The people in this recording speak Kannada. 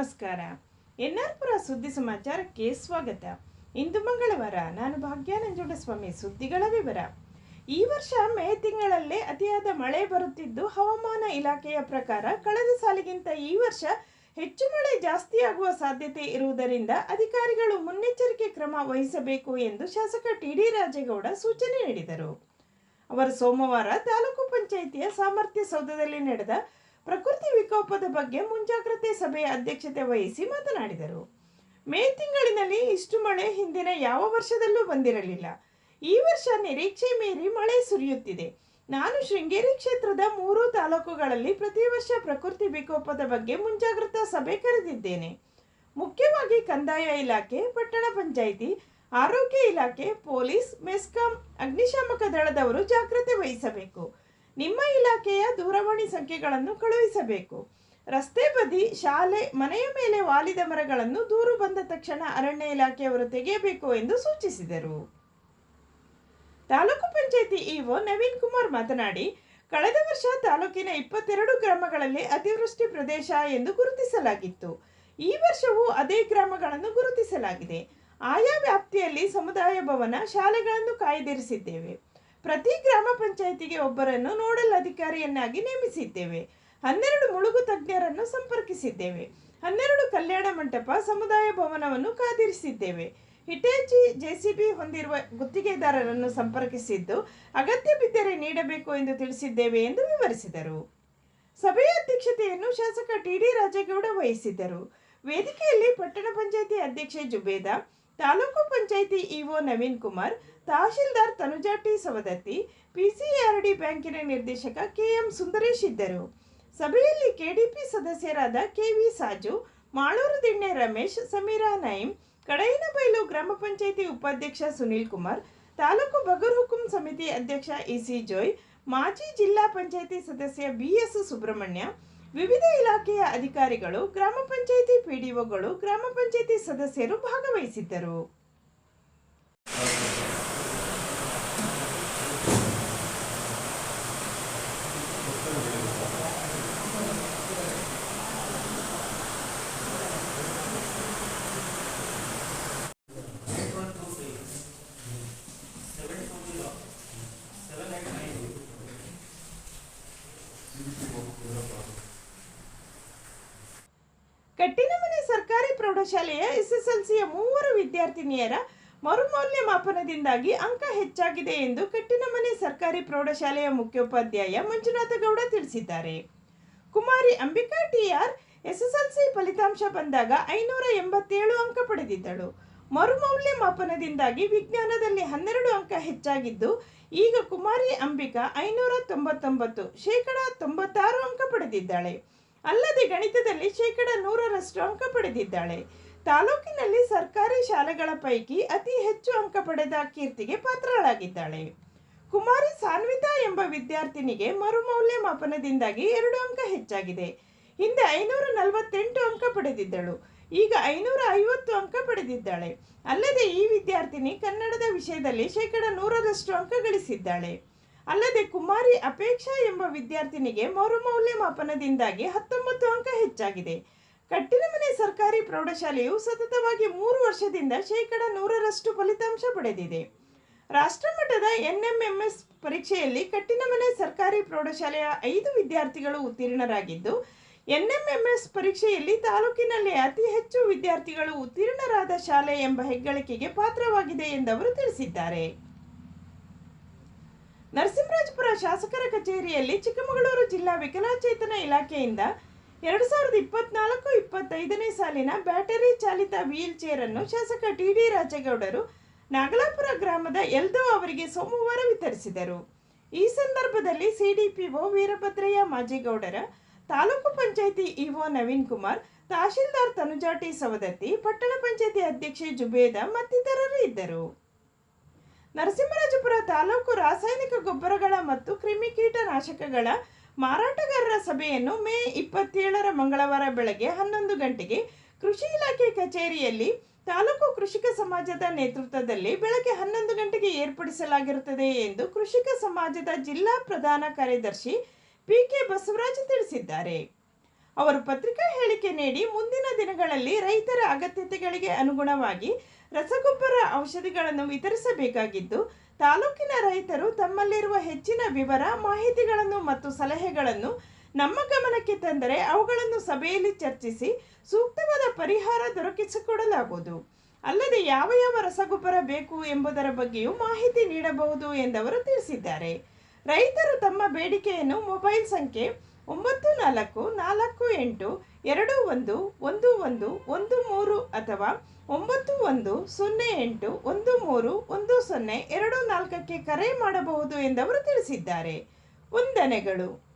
ನಮಸ್ಕಾರ. ಎನ್ಆರ್ಪುರ ಸುದ್ದಿ ಸಮಾಚಾರಕ್ಕೆ ಸ್ವಾಗತ. ಇಂದು ಮಂಗಳವಾರ ನಾನು ಭಾಗ್ಯ ಸ್ವಾಮಿ ಸುದ್ದಿಗಳ ವಿವರ. ಈ ವರ್ಷ ಮೇ ತಿಂಗಳಲ್ಲೇ ಅತಿಯಾದ ಮಳೆ ಬರುತ್ತಿದ್ದು, ಹವಾಮಾನ ಇಲಾಖೆಯ ಪ್ರಕಾರ ಕಳೆದ ಸಾಲಿಗಿಂತ ಈ ವರ್ಷ ಹೆಚ್ಚು ಮಳೆ ಜಾಸ್ತಿಯಾಗುವ ಸಾಧ್ಯತೆ ಇರುವುದರಿಂದ ಅಧಿಕಾರಿಗಳು ಮುನ್ನೆಚ್ಚರಿಕೆ ಕ್ರಮ ವಹಿಸಬೇಕು ಎಂದು ಶಾಸಕ ಟಿ ಡಿ ರಾಜೇಗೌಡ ಸೂಚನೆ ನೀಡಿದರು. ಅವರು ಸೋಮವಾರ ತಾಲೂಕು ಪಂಚಾಯಿತಿಯ ಸಾಮರ್ಥ್ಯ ಸೌಧದಲ್ಲಿ ನಡೆದ ಪ್ರಕೃತಿ ವಿಕೋಪದ ಬಗ್ಗೆ ಮುಂಜಾಗ್ರತೆ ಸಭೆಯ ಅಧ್ಯಕ್ಷತೆ ವಹಿಸಿ ಮಾತನಾಡಿದರು. ಮೇ ತಿಂಗಳಿನಲ್ಲಿ ಇಷ್ಟು ಮಳೆ ಹಿಂದಿನ ಯಾವ ವರ್ಷದಲ್ಲೂ ಬಂದಿರಲಿಲ್ಲ. ಈ ವರ್ಷ ನಿರೀಕ್ಷೆ ಮೀರಿ ಮಳೆ ಸುರಿಯುತ್ತಿದೆ. ನಾನು ಶೃಂಗೇರಿ ಕ್ಷೇತ್ರದ ಮೂರು ತಾಲೂಕುಗಳಲ್ಲಿ ಪ್ರತಿ ವರ್ಷ ಪ್ರಕೃತಿ ವಿಕೋಪದ ಬಗ್ಗೆ ಮುಂಜಾಗ್ರತಾ ಸಭೆ ಕರೆದಿದ್ದೇನೆ. ಮುಖ್ಯವಾಗಿ ಕಂದಾಯ ಇಲಾಖೆ, ಪಟ್ಟಣ ಪಂಚಾಯಿತಿ, ಆರೋಗ್ಯ ಇಲಾಖೆ, ಪೊಲೀಸ್, ಮೆಸ್ಕಾಂ, ಅಗ್ನಿಶಾಮಕ ದಳದವರು ಜಾಗ್ರತೆ ವಹಿಸಬೇಕು. ನಿಮ್ಮ ಇಲಾಖೆಯ ದೂರವಾಣಿ ಸಂಖ್ಯೆಗಳನ್ನು ಕಳುಹಿಸಬೇಕು. ರಸ್ತೆ ಬದಿ ಶಾಲೆ ಮನೆಯ ಮೇಲೆ ವಾಲಿದ ಮರಗಳನ್ನು ದೂರು ಬಂದ ತಕ್ಷಣ ಅರಣ್ಯ ಇಲಾಖೆಯವರು ತೆಗೆಯಬೇಕು ಎಂದು ಸೂಚಿಸಿದರು. ತಾಲೂಕು ಪಂಚಾಯಿತಿ ಇಒ ನವೀನ್ ಕುಮಾರ್ ಮಾತನಾಡಿ, ಕಳೆದ ವರ್ಷ ತಾಲೂಕಿನ ಇಪ್ಪತ್ತೆರಡು ಗ್ರಾಮಗಳಲ್ಲಿ ಅತಿವೃಷ್ಟಿ ಪ್ರದೇಶ ಎಂದು ಗುರುತಿಸಲಾಗಿತ್ತು. ಈ ವರ್ಷವೂ ಅದೇ ಗ್ರಾಮಗಳನ್ನು ಗುರುತಿಸಲಾಗಿದೆ. ಆಯಾ ವ್ಯಾಪ್ತಿಯಲ್ಲಿ ಸಮುದಾಯ ಭವನ, ಶಾಲೆಗಳನ್ನು ಕಾಯ್ದಿರಿಸಿದ್ದೇವೆ. ಪ್ರತಿ ಗ್ರಾಮ ಪಂಚಾಯಿತಿಗೆ ಒಬ್ಬರನ್ನು ನೋಡಲ್ ಅಧಿಕಾರಿಯನ್ನಾಗಿ ನೇಮಿಸಿದ್ದೇವೆ. ಹನ್ನೆರಡು ಮುಳುಗು ತಜ್ಞರನ್ನು ಸಂಪರ್ಕಿಸಿದ್ದೇವೆ. ಹನ್ನೆರಡು ಕಲ್ಯಾಣ ಮಂಟಪ ಸಮುದಾಯ ಭವನವನ್ನು ಕಾದಿರಿಸಿದ್ದೇವೆ. ಹಿಟೇಚಿ ಜೆಸಿಬಿ ಹೊಂದಿರುವ ಗುತ್ತಿಗೆದಾರರನ್ನು ಸಂಪರ್ಕಿಸಿದ್ದು ಅಗತ್ಯ ಬಿದ್ದರೆ ನೀಡಬೇಕು ಎಂದು ತಿಳಿಸಿದ್ದೇವೆ ಎಂದು ವಿವರಿಸಿದರು. ಸಭೆಯ ಅಧ್ಯಕ್ಷತೆಯನ್ನು ಶಾಸಕ ಟಿಡಿ ರಾಜೇಗೌಡ ವಹಿಸಿದ್ದರು. ವೇದಿಕೆಯಲ್ಲಿ ಪಟ್ಟಣ ಪಂಚಾಯಿತಿ ಅಧ್ಯಕ್ಷೆ Zubeda taluk panchayat EO Naveen Kumar, tahsildar Tanuja T Savadatti, PCRD ಬ್ಯಾಂಕಿನ ನಿರ್ದೇಶಕ ಕೆಎಂ ಸುಂದರೇಶ್ ಇದ್ದರು. ಸಭೆಯಲ್ಲಿ ಕೆಡಿಪಿ ಸದಸ್ಯರಾದ ಕೆವಿ ಸಾಜು, ಮಾಳೂರು ದಿಣ್ಣೆ ರಮೇಶ್, ಸಮೀರಾ ನೈಮ್, ಕಡೈನಬೈಲು ಗ್ರಾಮ ಪಂಚಾಯಿತಿ ಉಪಾಧ್ಯಕ್ಷ ಸುನೀಲ್ ಕುಮಾರ್, ತಾಲೂಕು ಬಗರ್ ಹುಕುಂ ಸಮಿತಿ ಅಧ್ಯಕ್ಷ ಇಸಿ ಜೋಯ್, ಮಾಜಿ ಜಿಲ್ಲಾ ಪಂಚಾಯಿತಿ ಸದಸ್ಯ ಬಿಎಸ್ ಸುಬ್ರಹ್ಮಣ್ಯ ವಿವಿಧ ಇಲಾಖೆಯ ಅಧಿಕಾರಿಗಳು ಗ್ರಾಮ ಪಂಚಾಯಿತಿ ಪಿಡಿಒಗಳು ಗ್ರಾಮ ಪಂಚಾಯಿತಿ ಸದಸ್ಯರು ಭಾಗವಹಿಸಿದ್ದರು. ಕಟ್ಟಿನಮನೆ ಪ್ರೌಢಶಾಲೆಯ ಎಸ್ಎಸ್ಎಲ್ಸಿಯ ಮೂವರು ವಿದ್ಯಾರ್ಥಿನಿಯರ ಮರುಮೌಲ್ಯಮಾಪನದಿಂದಾಗಿ ಅಂಕ ಹೆಚ್ಚಾಗಿದೆ ಎಂದು ಕಟ್ಟಿನಮನೆ ಸರ್ಕಾರಿ ಪ್ರೌಢಶಾಲೆಯ ಮುಖ್ಯೋಪಾಧ್ಯಾಯ ಮಂಜುನಾಥ ಗೌಡ ತಿಳಿಸಿದ್ದಾರೆ. ಕುಮಾರಿ ಅಂಬಿಕಾ ಟಿಆರ್ ಎಸ್ಎಸ್ಎಲ್ಸಿ ಫಲಿತಾಂಶ ಬಂದಾಗ ಐನೂರ ಎಂಬತ್ತೇಳು ಅಂಕ ಪಡೆದಿದ್ದಳು. ಮರುಮೌಲ್ಯಮಾಪನದಿಂದಾಗಿ ವಿಜ್ಞಾನದಲ್ಲಿ ಹನ್ನೆರಡು ಅಂಕ ಹೆಚ್ಚಾಗಿದ್ದು, ಈಗ ಕುಮಾರಿ ಅಂಬಿಕಾ ಐನೂರ ತೊಂಬತ್ತೊಂಬತ್ತು, ಶೇಕಡ ತೊಂಬತ್ತಾರು ಅಂಕ ಪಡೆದಿದ್ದಾಳೆ. ಅಲ್ಲದೆ ಗಣಿತದಲ್ಲಿ ಶೇಕಡ ನೂರರಷ್ಟು ಅಂಕ ಪಡೆದಿದ್ದಾಳೆ. ತಾಲೂಕಿನಲ್ಲಿ ಸರ್ಕಾರಿ ಶಾಲೆಗಳ ಪೈಕಿ ಅತಿ ಹೆಚ್ಚು ಅಂಕ ಪಡೆದ ಕೀರ್ತಿಗೆ ಪಾತ್ರಳಾಗಿದ್ದಾಳೆ. ಕುಮಾರಿ ಸಾನ್ವಿತಾ ಎಂಬ ವಿದ್ಯಾರ್ಥಿನಿಗೆ ಮರುಮೌಲ್ಯಮಾಪನದಿಂದಾಗಿ ಎರಡು ಅಂಕ ಹೆಚ್ಚಾಗಿದೆ. ಹಿಂದೆ ಐನೂರ ನಲವತ್ತೆಂಟು ಅಂಕ ಪಡೆದಿದ್ದಳು. ಈಗ ಐನೂರ ಐವತ್ತು ಅಂಕ ಪಡೆದಿದ್ದಾಳೆ. ಅಲ್ಲದೆ ಈ ವಿದ್ಯಾರ್ಥಿನಿ ಕನ್ನಡದ ವಿಷಯದಲ್ಲಿ ಶೇಕಡ ನೂರರಷ್ಟು ಅಂಕ ಗಳಿಸಿದ್ದಾಳೆ. ಅಲ್ಲದೆ ಕುಮಾರಿ ಅಪೇಕ್ಷಾ ಎಂಬ ವಿದ್ಯಾರ್ಥಿನಿಗೆ ಮರು ಮೌಲ್ಯಮಾಪನದಿಂದಾಗಿ ಹತ್ತೊಂಬತ್ತು ಅಂಕ ಹೆಚ್ಚಾಗಿದೆ. ಕಟ್ಟಿನಮನೆ ಸರ್ಕಾರಿ ಪ್ರೌಢಶಾಲೆಯು ಸತತವಾಗಿ ಮೂರು ವರ್ಷದಿಂದ ಶೇಕಡ ನೂರರಷ್ಟು ಫಲಿತಾಂಶ ಪಡೆದಿದೆ. ರಾಷ್ಟ್ರಮಟ್ಟದ ಎನ್ಎಂಎಂಎಸ್ ಪರೀಕ್ಷೆಯಲ್ಲಿ ಕಟ್ಟಿನಮನೆ ಸರ್ಕಾರಿ ಪ್ರೌಢಶಾಲೆಯ ಐದು ವಿದ್ಯಾರ್ಥಿಗಳು ಉತ್ತೀರ್ಣರಾಗಿದ್ದು, ಎನ್ಎಂಎಂಎಸ್ ಪರೀಕ್ಷೆಯಲ್ಲಿ ತಾಲೂಕಿನಲ್ಲಿ ಅತಿ ಹೆಚ್ಚು ವಿದ್ಯಾರ್ಥಿಗಳು ಉತ್ತೀರ್ಣರಾದ ಶಾಲೆ ಎಂಬ ಹೆಗ್ಗಳಿಕೆಗೆ ಪಾತ್ರವಾಗಿದೆ ಎಂದವರು ತಿಳಿಸಿದ್ದಾರೆ. ನರಸಿಂಹರಾಜಪುರ ಶಾಸಕರ ಕಚೇರಿಯಲ್ಲಿ ಚಿಕ್ಕಮಗಳೂರು ಜಿಲ್ಲಾ ವಿಕಲಚೇತನ ಇಲಾಖೆಯಿಂದ ಎರಡು ಸಾವಿರದ ಇಪ್ಪತ್ನಾಲ್ಕು ಇಪ್ಪತ್ತೈದನೇ ಸಾಲಿನ ಬ್ಯಾಟರಿ ಚಾಲಿತ ವೀಲ್ ಅನ್ನು ಶಾಸಕ ಟಿಡಿ ರಾಜೇಗೌಡರು ನಾಗಲಾಪುರ ಗ್ರಾಮದ ಎಲ್ದೋ ಅವರಿಗೆ ಸೋಮವಾರ ವಿತರಿಸಿದರು. ಈ ಸಂದರ್ಭದಲ್ಲಿ ಸಿಡಿಪಿಒ ವೀರಭದ್ರಯ್ಯ ಮಾಜಿಗೌಡರ, ತಾಲೂಕು ಪಂಚಾಯಿತಿ ಇಒ ನವೀನ್ ಕುಮಾರ್, ತಹಶೀಲ್ದಾರ್ ತನುಜಾಟಿ ಸವದತ್ತಿ, ಪಟ್ಟಣ ಪಂಚಾಯಿತಿ ಅಧ್ಯಕ್ಷೆ ಜುಬೇದಾ ಮತ್ತಿತರರು ಇದ್ದರು. ನರಸಿಂಹರಾಜಪುರ ತಾಲೂಕು ರಾಸಾಯನಿಕ ಗೊಬ್ಬರಗಳ ಮತ್ತು ಕ್ರಿಮಿಕೀಟನಾಶಕಗಳ ಮಾರಾಟಗಾರರ ಸಭೆಯನ್ನು ಮೇ ಇಪ್ಪತ್ತೇಳರ ಮಂಗಳವಾರ ಬೆಳಗ್ಗೆ ಹನ್ನೊಂದು ಗಂಟೆಗೆ ಕೃಷಿ ಇಲಾಖೆ ಕಚೇರಿಯಲ್ಲಿ ತಾಲೂಕು ಕೃಷಿಕ ಸಮಾಜದ ನೇತೃತ್ವದಲ್ಲಿ ಬೆಳಗ್ಗೆ ಹನ್ನೊಂದು ಗಂಟೆಗೆ ಏರ್ಪಡಿಸಲಾಗಿರುತ್ತದೆ ಎಂದು ಕೃಷಿಕ ಸಮಾಜದ ಜಿಲ್ಲಾ ಪ್ರಧಾನ ಕಾರ್ಯದರ್ಶಿ ಪಿ ಕೆ ಬಸವರಾಜ್ ತಿಳಿಸಿದ್ದಾರೆ. ಅವರು ಪತ್ರಿಕಾ ಹೇಳಿಕೆ ನೀಡಿ ಮುಂದಿನ ದಿನಗಳಲ್ಲಿ ರೈತರ ಅಗತ್ಯತೆಗಳಿಗೆ ಅನುಗುಣವಾಗಿ ರಸಗೊಬ್ಬರ ಔಷಧಿಗಳನ್ನು ವಿತರಿಸಬೇಕಾಗಿದ್ದು, ತಾಲೂಕಿನ ರೈತರು ತಮ್ಮಲ್ಲಿರುವ ಹೆಚ್ಚಿನ ವಿವರ, ಮಾಹಿತಿಗಳನ್ನು ಮತ್ತು ಸಲಹೆಗಳನ್ನು ನಮ್ಮ ಗಮನಕ್ಕೆ ತಂದರೆ ಅವುಗಳನ್ನು ಸಭೆಯಲ್ಲಿ ಚರ್ಚಿಸಿ ಸೂಕ್ತವಾದ ಪರಿಹಾರ ದೊರಕಿಸಿಕೊಡಲಾಗುವುದು. ಅಲ್ಲದೆ ಯಾವ ಯಾವ ರಸಗೊಬ್ಬರ ಬೇಕು ಎಂಬುದರ ಬಗ್ಗೆಯೂ ಮಾಹಿತಿ ನೀಡಬಹುದು ಎಂದವರು ತಿಳಿಸಿದ್ದಾರೆ. ರೈತರು ತಮ್ಮ ಬೇಡಿಕೆಯನ್ನು ಮೊಬೈಲ್ ಸಂಖ್ಯೆ ಒಂಬತ್ತು, ನಾಲ್ಕು ನಾಲ್ಕು, ಎಂಟು, ಎರಡು, ಒಂದು ಒಂದು ಒಂದು ಒಂದು, ಮೂರು ಅಥವಾ ಒಂಬತ್ತು, ಒಂದು, ಸೊನ್ನೆ, ಎಂಟು, ಒಂದು, ಮೂರು, ಒಂದು, ಸೊನ್ನೆ, ಎರಡು, ನಾಲ್ಕಕ್ಕೆ ಕರೆ ಮಾಡಬಹುದು ಎಂದವರು ತಿಳಿಸಿದ್ದಾರೆ. ವಂದನೆಗಳು.